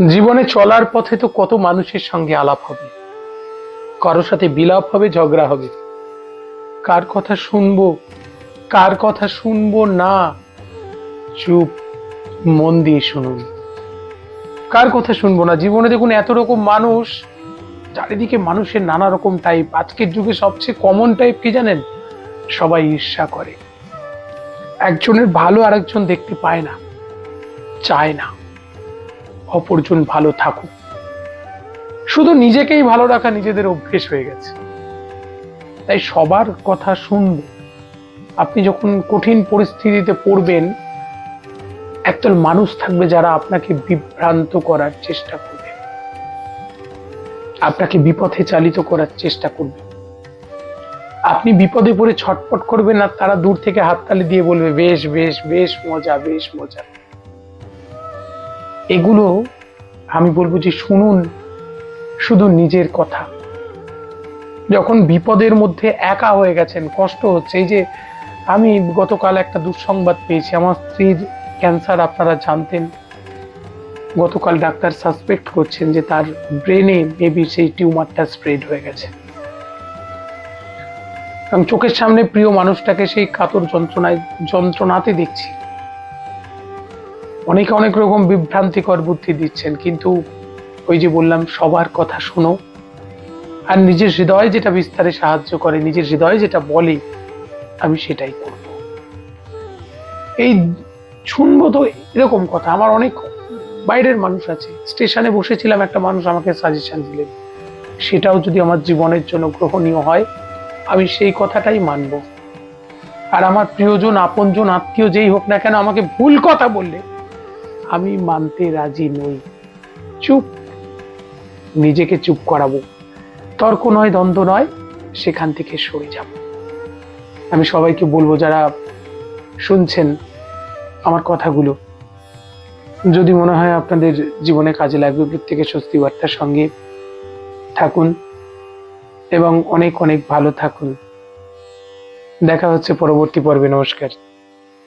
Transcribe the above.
জীবনে চলার পথে তো কত মানুষের সঙ্গে আলাপ হবে। কারোর সাথে বিলাপ হবে, ঝগড়া হবে। কার কথা শুনব, কার কথা শুনব না, চুপ, মন দিয়ে শুনুন। কার কথা শুনব না? জীবনে দেখুন এত রকম মানুষ, চারিদিকে মানুষের নানা রকম টাইপ আজকের যুগে সবচেয়ে কমন টাইপ কি জানেন? সবাই ঈর্ষা করে। একজনের ভালো আরেকজন দেখতে পায় না, চায় না। অপরজন ভালো থাকুক। শুধু নিজেকেই ভালো রাখা নিজেদের অভ্যেস হয়ে গেছে। তাই সবার কথা শুনব। আপনি যখন কঠিন পরিস্থিতিতে পড়বেন, একদল মানুষ থাকবে যারা আপনাকে বিভ্রান্ত করার চেষ্টা করবে। আপনাকে বিপথে চালিত করার চেষ্টা করবে। আপনি বিপদে পড়ে ছটপট করবেন আর তারা দূর থেকে হাততালি দিয়ে বলবে, বেশ বেশ বেশ, মজা বেশ, মজা। এগুলো আমি বলব যে শুনুন, শুধু নিজের কথা। যখন বিপদের মধ্যে একা হয়ে গেছেন, কষ্ট হচ্ছে। এই যে আমি গতকাল একটা দুঃসংবাদ পেয়েছি, আমার স্ত্রীর ক্যান্সার আপনারা জানতেন। গতকাল ডাক্তার সাসপেক্ট করছেন যে তার ব্রেনে মেবি সেই টিউমারটা স্প্রেড হয়ে গেছে। চোখের সামনে প্রিয় মানুষটাকে সেই কাতর যন্ত্রণায়, যন্ত্রণাতে দেখছি। অনেকে অনেক রকম বিভ্রান্তিকর বুদ্ধি দিচ্ছেন, কিন্তু ওই যে বললাম, সবার কথা শোনো। আর নিজের হৃদয় যেটা বিস্তারে সাহায্য করে, নিজের হৃদয় যেটা বলে, আমি সেটাই করব। এই শুনব তো এরকম কথা। আমার অনেক বাইরের মানুষ আছে। স্টেশনে বসেছিলাম, একটা মানুষ আমাকে সাজেশন দিলেন। সেটাও যদি আমার জীবনের জন্য গ্রহণীয় হয়, আমি সেই কথাটাই মানব। আর আমার প্রিয়জন, আপনজন, আত্মীয় যেই হোক না কেন, আমাকে ভুল কথা বললে আমি মানতে রাজি নই। চুপ। নিজেকে চুপ করাবো। তর্ক নয়, দ্বন্দ্ব নয়, সেখান থেকে সরে যাব। আমি সবাইকে বলব, যারা শুনছেন আমার কথাগুলো, যদি মনে হয় আপনাদের জীবনে কাজে লাগবে প্রত্যেকে স্বস্তি বার্তার সঙ্গে থাকুন এবং অনেক অনেক ভালো থাকুন। দেখা হচ্ছে পরবর্তী পর্বে। নমস্কার।